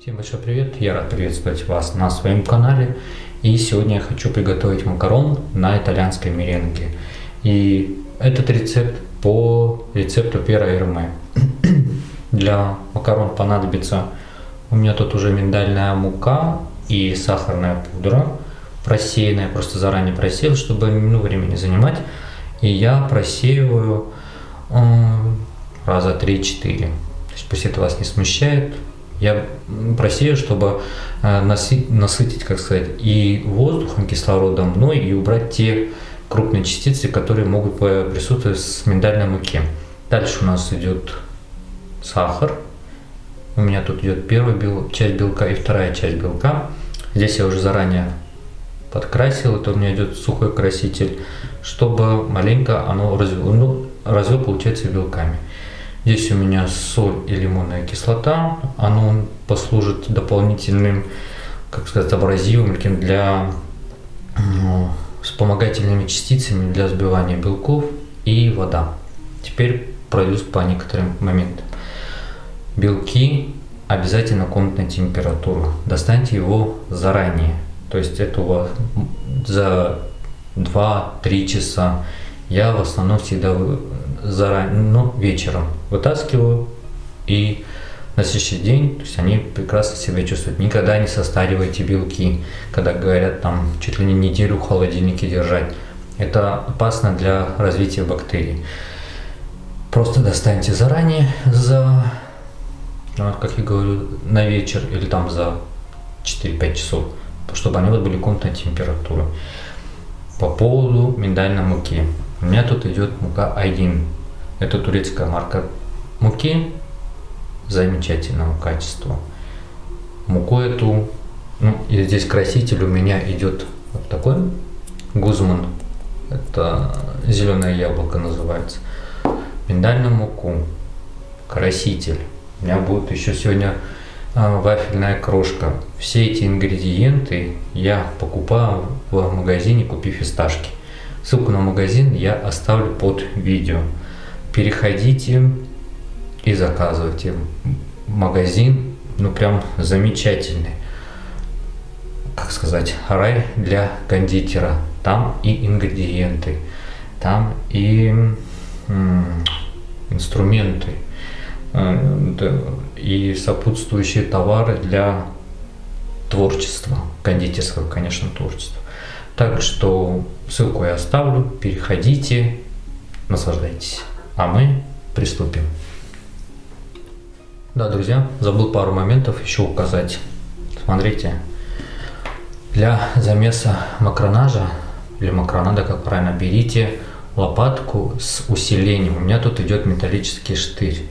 Всем большой привет! Я рад приветствовать вас на своем канале. И сегодня я хочу приготовить макарон на итальянской меренге. И этот рецепт по рецепту Пера Эрме. Для макарон понадобится у меня тут уже миндальная мука и сахарная пудра просеянная, просто заранее просеял, чтобы ну, времени занимать. И я просеиваю э, раза 3-4. То есть пусть это вас не смущает, я просею, чтобы э, насытить, как сказать, и воздухом, кислородом, ну и убрать те крупные частицы, которые могут присутствовать в миндальной муке. Дальше у нас идет сахар. У меня тут идет первая бел... часть белка и вторая часть белка. Здесь я уже заранее подкрасил, это у меня идет сухой краситель, чтобы маленько оно развело, ну, развел, получается, белками. Здесь у меня соль и лимонная кислота. Оно послужит дополнительным, как сказать, абразивом для ну, вспомогательными частицами для сбивания белков и вода. Теперь пройдусь по некоторым моментам. Белки обязательно комнатной температуры. Достаньте его заранее. То есть это у вас за 2-3 часа. Я в основном всегда заранее, ну, вечером вытаскиваю и на следующий день, то есть они прекрасно себя чувствуют. Никогда не состаривайте белки, когда говорят там чуть ли не неделю в холодильнике держать. Это опасно для развития бактерий. Просто достаньте заранее за, ну, как я говорю, на вечер или там за 4-5 часов, чтобы они вот были комнатной температуры. По поводу миндальной муки. У меня тут идет мука один. Это турецкая марка муки замечательного качества. Муку эту, ну и здесь краситель у меня идет вот такой гузман. Это зеленое яблоко называется. Миндальную муку, краситель. У меня будет еще сегодня а, вафельная крошка. Все эти ингредиенты я покупаю в магазине «Купи фисташки». Ссылку на магазин я оставлю под видео. Переходите и заказывайте. Магазин, ну прям замечательный. Как сказать, рай для кондитера. Там и ингредиенты, там и инструменты, э, и сопутствующие товары для творчества, кондитерского, конечно, творчества. Так что ссылку я оставлю, переходите, наслаждайтесь. А мы приступим. Да, друзья, забыл пару моментов еще указать. Смотрите, для замеса макронажа, или макронада, как правильно, берите лопатку с усилением. У меня тут идет металлический штырь.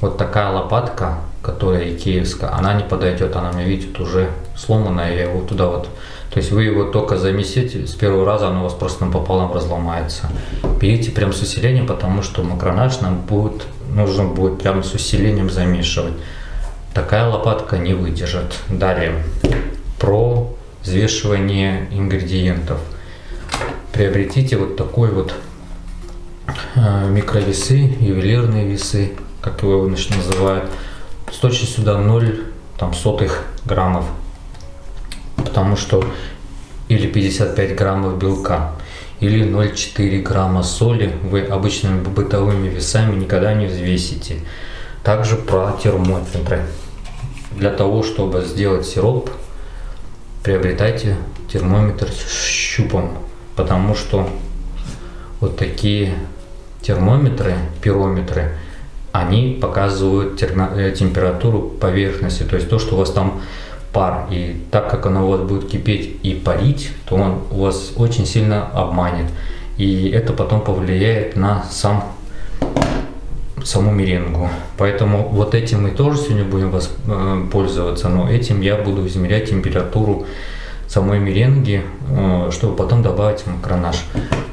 Вот такая лопатка, которая икеевская, она не подойдет, она мне, видите, уже сломанная, я его туда вот то есть вы его только замесите, с первого раза оно у вас просто пополам разломается. Берите прям с усилением, потому что макронаж нам будет, нужно будет прям с усилением замешивать. Такая лопатка не выдержит. Далее, про взвешивание ингредиентов. Приобретите вот такой вот э, микровесы, ювелирные весы, как его называют, с точностью сюда 0 там, сотых граммов потому что или 55 граммов белка, или 0,4 грамма соли вы обычными бытовыми весами никогда не взвесите. Также про термометры. Для того, чтобы сделать сироп, приобретайте термометр с щупом, потому что вот такие термометры, пирометры, они показывают э, температуру поверхности, то есть то, что у вас там пар. И так как оно у вас будет кипеть и парить, то он вас очень сильно обманет. И это потом повлияет на сам саму меренгу. Поэтому вот этим мы тоже сегодня будем вас, э, пользоваться, но этим я буду измерять температуру самой меренги, э, чтобы потом добавить макронаж.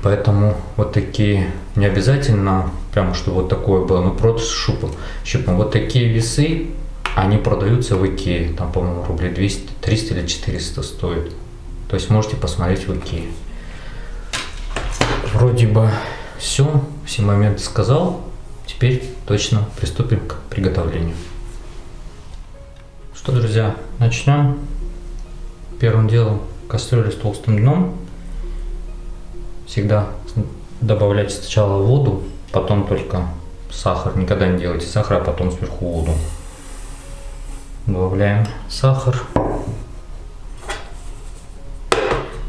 Поэтому вот такие, не обязательно прямо, что вот такое было, но просто шупом. щупом. Вот такие весы они продаются в Икее, там, по-моему, рублей 200, 300 или 400 стоит. То есть можете посмотреть в Икее. Вроде бы все, все моменты сказал. Теперь точно приступим к приготовлению. Что, друзья, начнем. Первым делом кастрюля с толстым дном. Всегда добавляйте сначала воду, потом только сахар. Никогда не делайте сахар, а потом сверху воду. Добавляем сахар.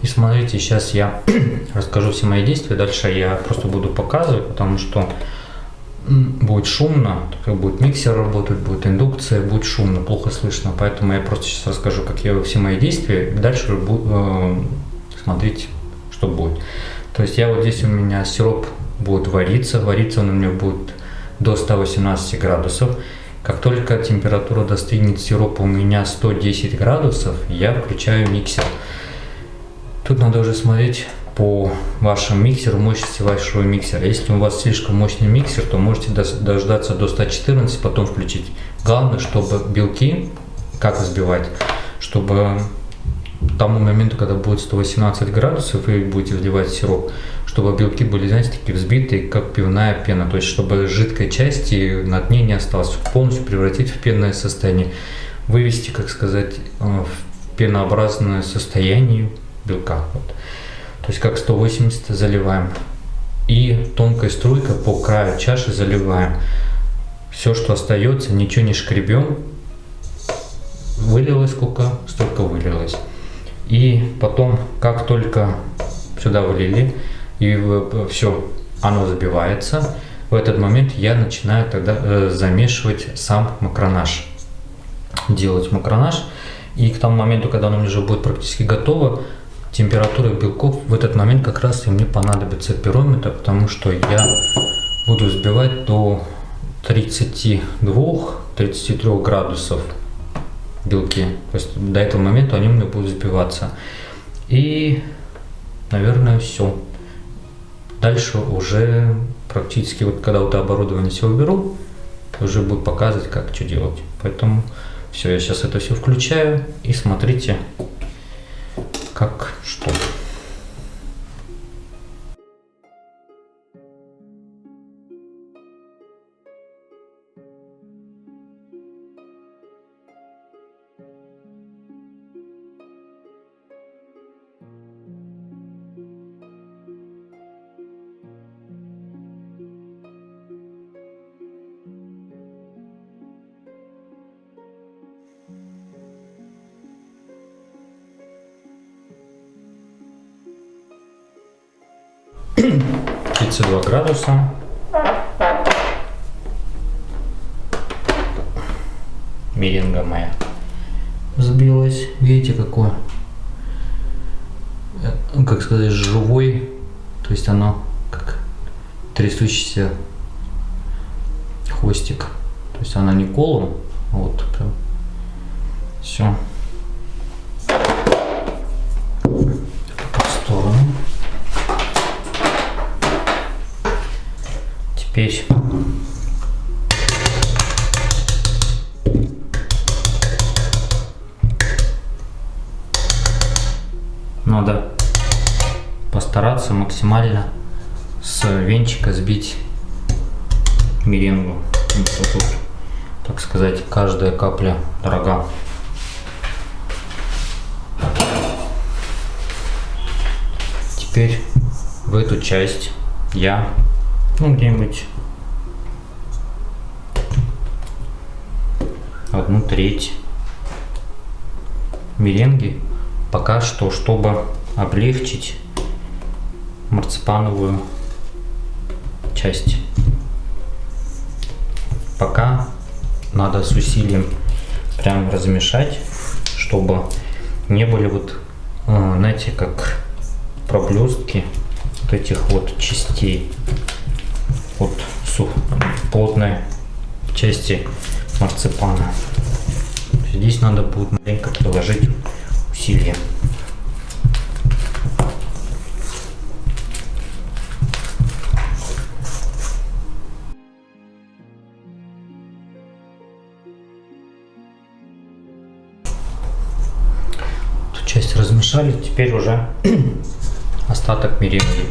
И смотрите, сейчас я расскажу все мои действия. Дальше я просто буду показывать, потому что будет шумно, будет миксер работать, будет индукция, будет шумно, плохо слышно. Поэтому я просто сейчас расскажу, как я все мои действия. Дальше э, смотрите, что будет. То есть я вот здесь у меня сироп будет вариться. Вариться он у меня будет до 118 градусов. Как только температура достигнет сиропа у меня 110 градусов, я включаю миксер. Тут надо уже смотреть по вашему миксеру, мощности вашего миксера. Если у вас слишком мощный миксер, то можете дождаться до 114, потом включить. Главное, чтобы белки, как взбивать, чтобы к тому моменту, когда будет 118 градусов, вы будете вливать сироп, чтобы белки были, знаете, такие взбитые, как пивная пена. То есть, чтобы жидкой части на дне не осталось, полностью превратить в пенное состояние. Вывести, как сказать, э, в пенообразное состояние белка. Вот. То есть как 180 заливаем. И тонкой струйкой по краю чаши заливаем. Все, что остается, ничего не шкребем. Вылилось сколько, столько вылилось. И потом, как только сюда влили, и все, оно забивается, в этот момент я начинаю тогда э, замешивать сам макронаж. Делать макронаж. И к тому моменту, когда оно уже будет практически готово, температура белков в этот момент как раз и мне понадобится пирометр, потому что я буду взбивать до 32-33 градусов белки. То есть до этого момента они у меня будут взбиваться. И, наверное, все. Дальше уже практически, вот когда вот оборудование все уберу, уже будет показывать, как что делать. Поэтому все, я сейчас это все включаю и смотрите, как что. 32 градуса. Меренга моя сбилась. Видите, какой, э, как сказать, живой. То есть оно как трясущийся хвостик. То есть она не колом, а вот прям все. Печь. Надо постараться максимально с венчика сбить меренгу. Тут, так сказать, каждая капля дорога. Теперь в эту часть я ну, где-нибудь одну треть меренги. Пока что, чтобы облегчить марципановую часть. Пока надо с усилием прям размешать, чтобы не были вот, э, знаете, как проблестки вот этих вот частей от сух, плотной части марципана. Здесь надо будет маленько приложить усилия. Эту часть размешали, теперь уже остаток меренги.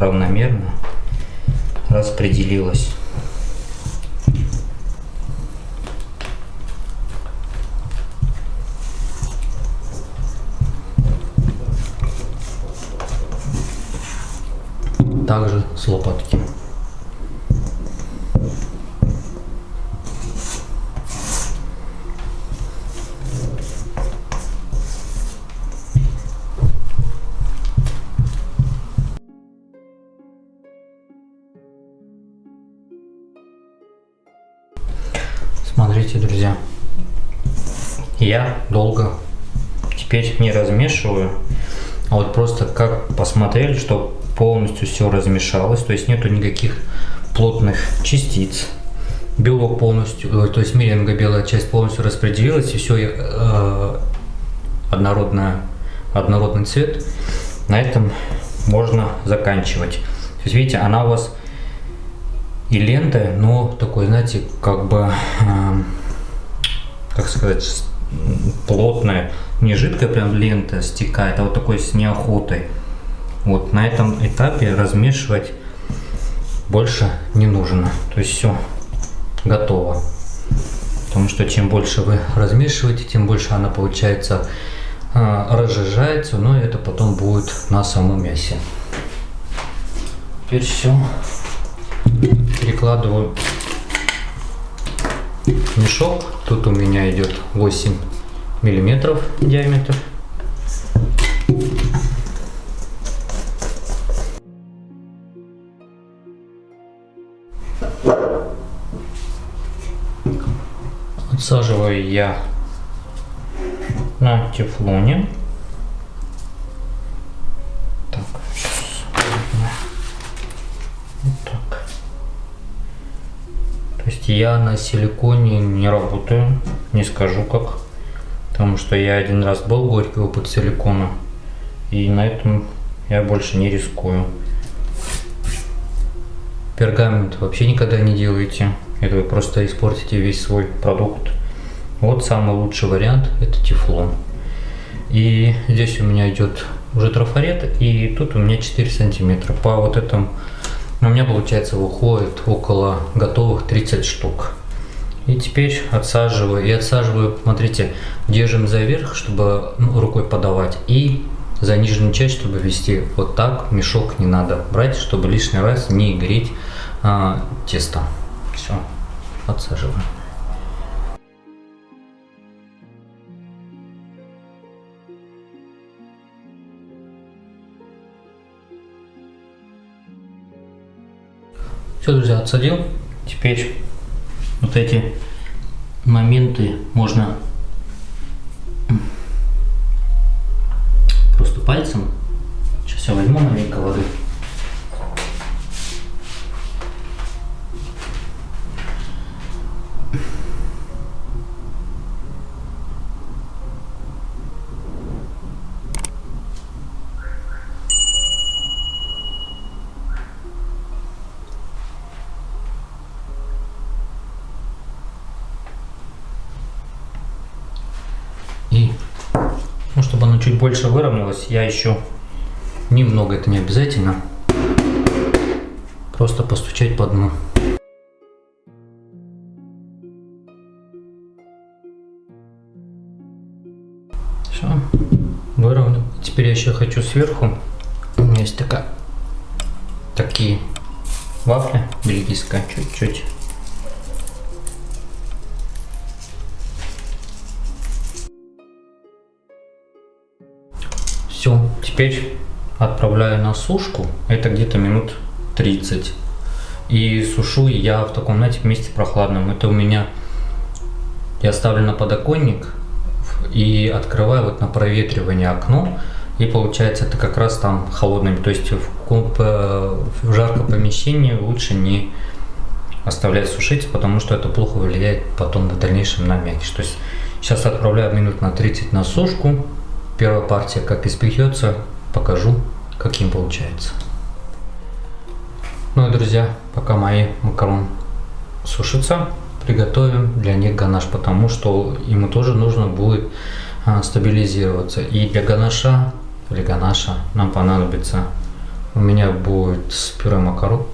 Равномерно распределилось. Также с лопатки. Я долго теперь не размешиваю, а вот просто как посмотрели, что полностью все размешалось, то есть нету никаких плотных частиц. Белок полностью, э, то есть меренга белая часть полностью распределилась, и все э, однородная, однородный цвет. На этом можно заканчивать. То есть видите, она у вас и лента, но такой, знаете, как бы, э, как сказать, плотная, не жидкая прям лента стекает, а вот такой с неохотой. Вот на этом этапе размешивать больше не нужно. То есть все готово. Потому что чем больше вы размешиваете, тем больше она получается э, разжижается, но это потом будет на самом мясе. Теперь все перекладываю мешок. Тут у меня идет 8 миллиметров диаметр. Отсаживаю я на тефлоне. Так, вот так. То есть я на силиконе не работаю, не скажу как, потому что я один раз был горький опыт силикона, и на этом я больше не рискую. Пергамент вообще никогда не делайте, это вы просто испортите весь свой продукт. Вот самый лучший вариант это тефлон. И здесь у меня идет уже трафарет, и тут у меня 4 сантиметра. По вот этому у меня получается выходит около готовых 30 штук. И теперь отсаживаю. И отсаживаю, смотрите, держим за верх, чтобы ну, рукой подавать. И за нижнюю часть, чтобы вести вот так. Мешок не надо брать, чтобы лишний раз не греть а, тесто. Все, отсаживаю. Все, друзья, отсадил. Теперь вот эти моменты можно просто пальцем. Сейчас я возьму маленько воды. Чуть больше выровнялось, я еще немного, это не обязательно, просто постучать по дну. Все, выровнял. Теперь я еще хочу сверху, у меня есть такая, такие вафли бельгийская, чуть-чуть Все, теперь отправляю на сушку. Это где-то минут 30. И сушу я в таком, знаете, месте прохладном. Это у меня я ставлю на подоконник и открываю вот на проветривание окно. И получается это как раз там холодным. То есть в, в жарком помещении лучше не оставлять сушиться, потому что это плохо влияет потом в дальнейшем на мякиш. То есть сейчас отправляю минут на 30 на сушку. Первая партия как испечется, покажу каким получается. Ну и, друзья, пока мои макароны сушатся, приготовим для них ганаш, потому что ему тоже нужно будет а, стабилизироваться. И для ганаша, или ганаша нам понадобится, у меня будет пюре макару,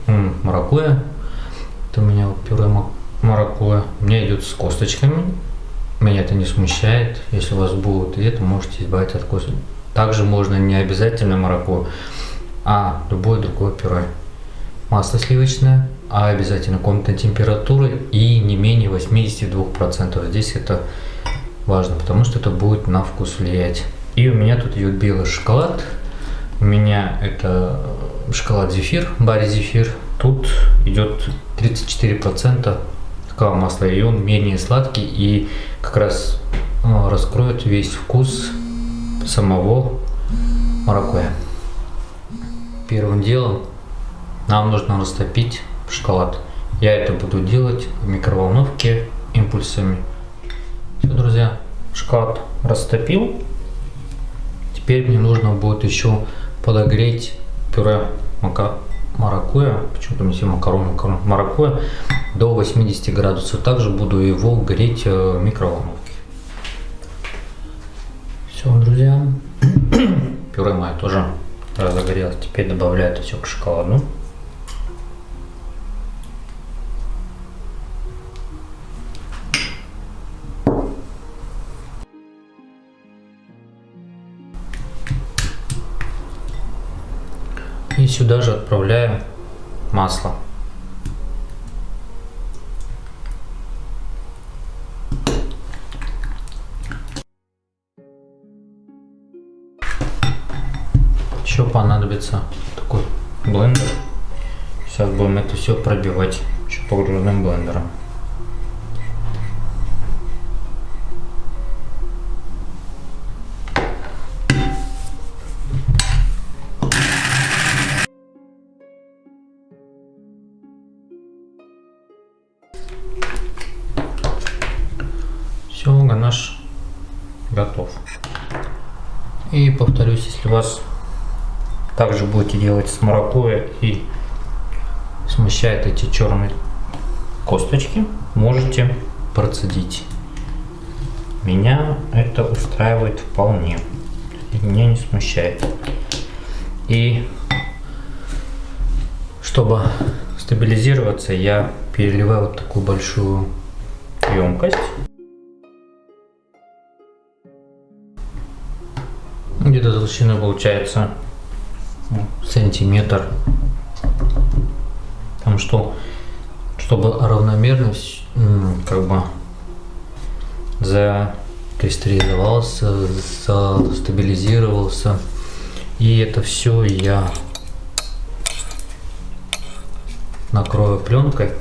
маракуя, это у меня пюре маракуя, у меня идет с косточками, меня это не смущает, если у вас будет, и это можете избавиться от косточек. Также можно не обязательно маракуя, а любое другое пюре. Масло сливочное, а обязательно комнатной температуры и не менее 82%. Здесь это важно, потому что это будет на вкус влиять. И у меня тут идет белый шоколад. У меня это шоколад зефир, барри зефир. Тут идет 34% какао масла, и он менее сладкий и как раз а, раскроет весь вкус самого маракуя. Первым делом нам нужно растопить шоколад. Я это буду делать в микроволновке импульсами. Все, друзья, шоколад растопил. Теперь мне нужно будет еще подогреть пюре мака маракуя, почему-то мне все макарон, макарон, маракуя до 80 градусов. Также буду его греть э, в микроволновке. Все, друзья, пюре мое тоже разогрелось. Теперь добавляю это все к шоколаду. И сюда же отправляем масло. Еще понадобится такой блендер. Сейчас будем это все пробивать еще погруженным блендером. Все, ганаш готов. И повторюсь, если у вас также будете делать с маракуя и смущает эти черные косточки, можете процедить. Меня это устраивает вполне. Меня не смущает. И чтобы стабилизироваться, я переливаю вот такую большую емкость. Где-то толщина получается сантиметр. Потому что, чтобы равномерность как бы закристаллизовался, застабилизировался. И это все я накрою пленкой.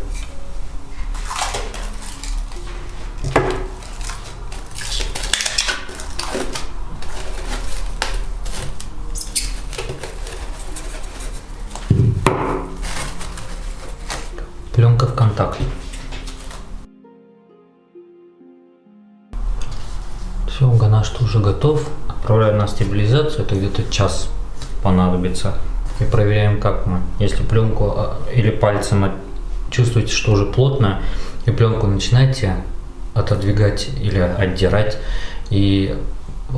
Отправляю на стабилизацию, это где-то час понадобится. И проверяем, как мы. Если пленку а, или пальцем чувствуете, что уже плотно, и пленку начинаете отодвигать или отдирать, и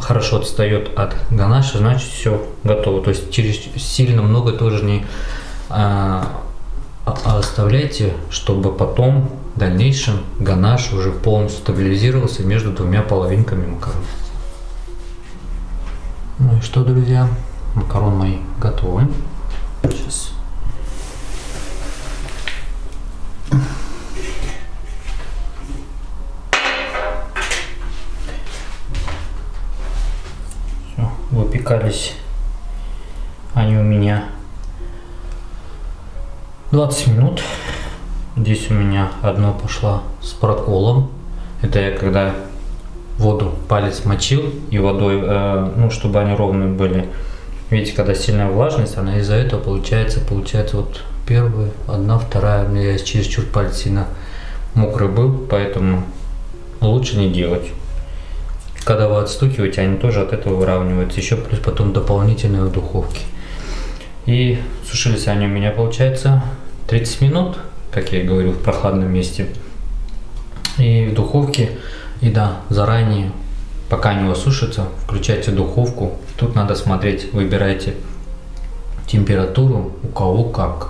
хорошо отстает от ганаша, значит все готово. То есть через сильно много тоже не а, а, а оставляйте, чтобы потом в дальнейшем ганаш уже полностью стабилизировался между двумя половинками макарон. Ну и что, друзья, макарон мои готовы. Сейчас. Все, выпекались они у меня 20 минут. Здесь у меня одно пошло с проколом. Это я когда воду палец мочил и водой, э, ну, чтобы они ровные были. Видите, когда сильная влажность, она из-за этого получается, получается вот первая, одна, вторая. У меня чересчур палец сильно мокрый был, поэтому лучше не делать. Когда вы отстукиваете, они тоже от этого выравниваются. Еще плюс потом дополнительные в духовке. И сушились они у меня, получается, 30 минут, как я и говорил, в прохладном месте. И в духовке, и да, заранее, пока они сушатся, включайте духовку. Тут надо смотреть, выбирайте температуру, у кого как.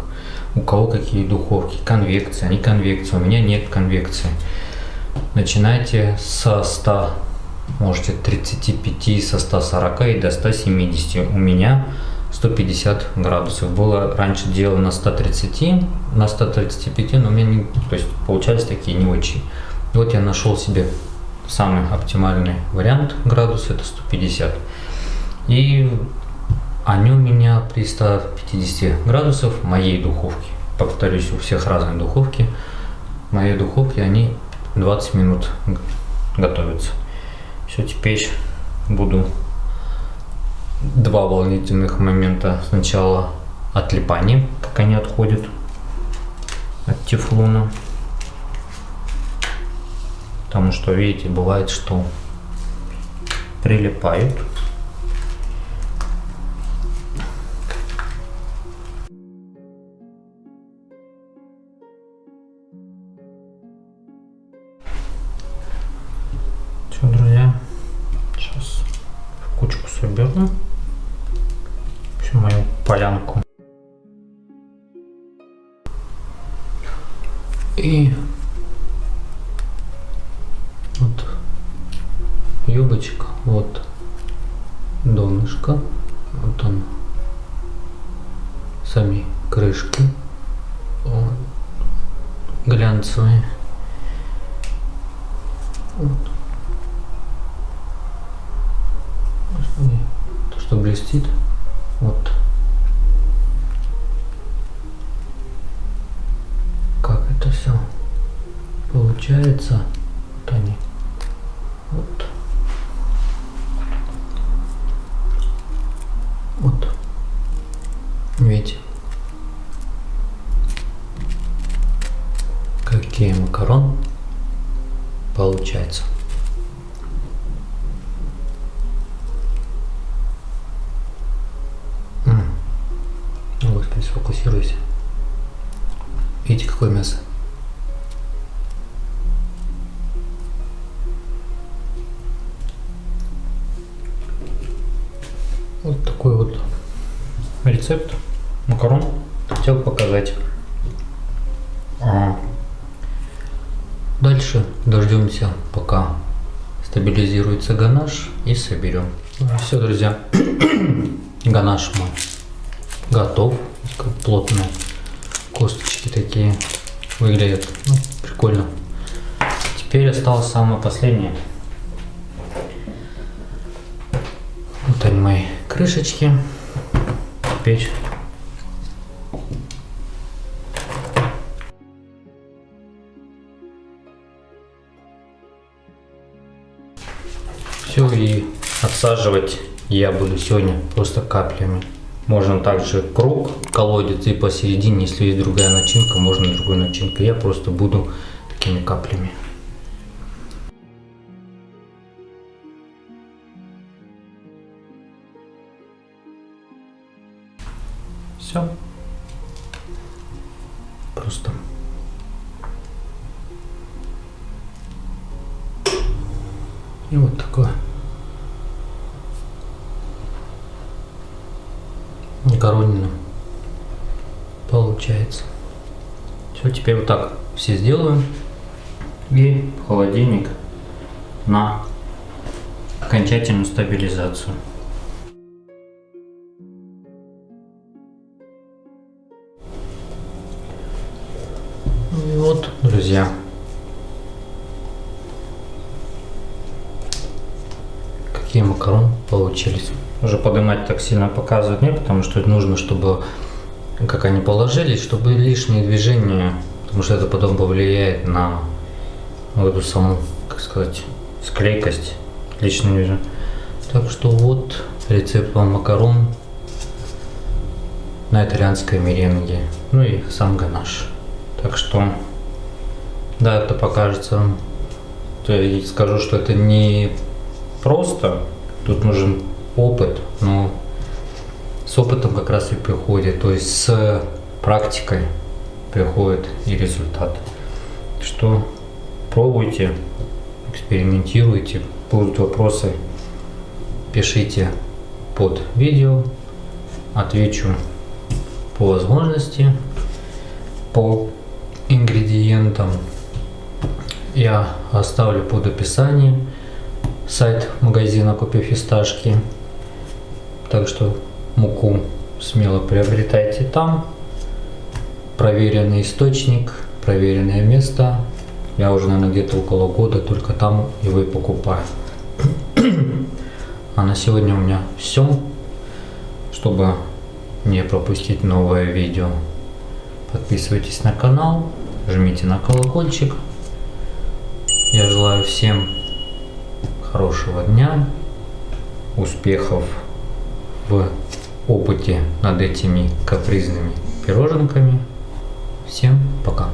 У кого какие духовки, конвекция, не конвекция. У меня нет конвекции. Начинайте со 100, можете 35, со 140 и до 170. У меня 150 градусов. Было раньше делал на 130, на 135, но у меня не, то есть получались такие не очень. Вот я нашел себе самый оптимальный вариант градус, это 150. И они у меня при 150 градусов моей духовке. Повторюсь, у всех разные духовки. Моей духовке они 20 минут готовятся. Все, теперь буду два волнительных момента. Сначала отлипание, как они отходят от тефлона. Потому что, видите, бывает, что прилипают. Все, друзья, сейчас кучку соберу всю мою полянку. И вот. Как это все получается. Дождемся, пока стабилизируется ганаш и соберем. Все, друзья, ганаш мой готов. Плотные косточки такие выглядят. Ну, прикольно. Теперь осталось самое последнее. Вот они мои крышечки. Теперь и отсаживать я буду сегодня просто каплями. Можно также круг, колодец и посередине, если есть другая начинка, можно другой начинкой. Я просто буду такими каплями. Все. Просто. И вот такое. Макаронина получается. Все, теперь вот так все сделаю. И холодильник на окончательную стабилизацию. Ну и вот, друзья. Какие макароны получились. Уже поднимать так сильно показывать нет, потому что нужно, чтобы как они положились, чтобы лишние движения, потому что это потом повлияет на вот эту саму, как сказать, склейкость лишние движения. Так что вот рецепт вам макарон на итальянской меренге. Ну и сам ганаш. Так что, да, это покажется. То я скажу, что это не просто. Тут нужен опыт, но с опытом как раз и приходит, то есть с практикой приходит и результат. Что пробуйте, экспериментируйте, будут вопросы, пишите под видео, отвечу по возможности, по ингредиентам. Я оставлю под описанием сайт магазина Купи Фисташки. Так что муку смело приобретайте там. Проверенный источник, проверенное место. Я уже, наверное, где-то около года только там его и покупаю. А на сегодня у меня все. Чтобы не пропустить новое видео, подписывайтесь на канал, жмите на колокольчик. Я желаю всем хорошего дня, успехов в опыте над этими капризными пироженками. Всем пока!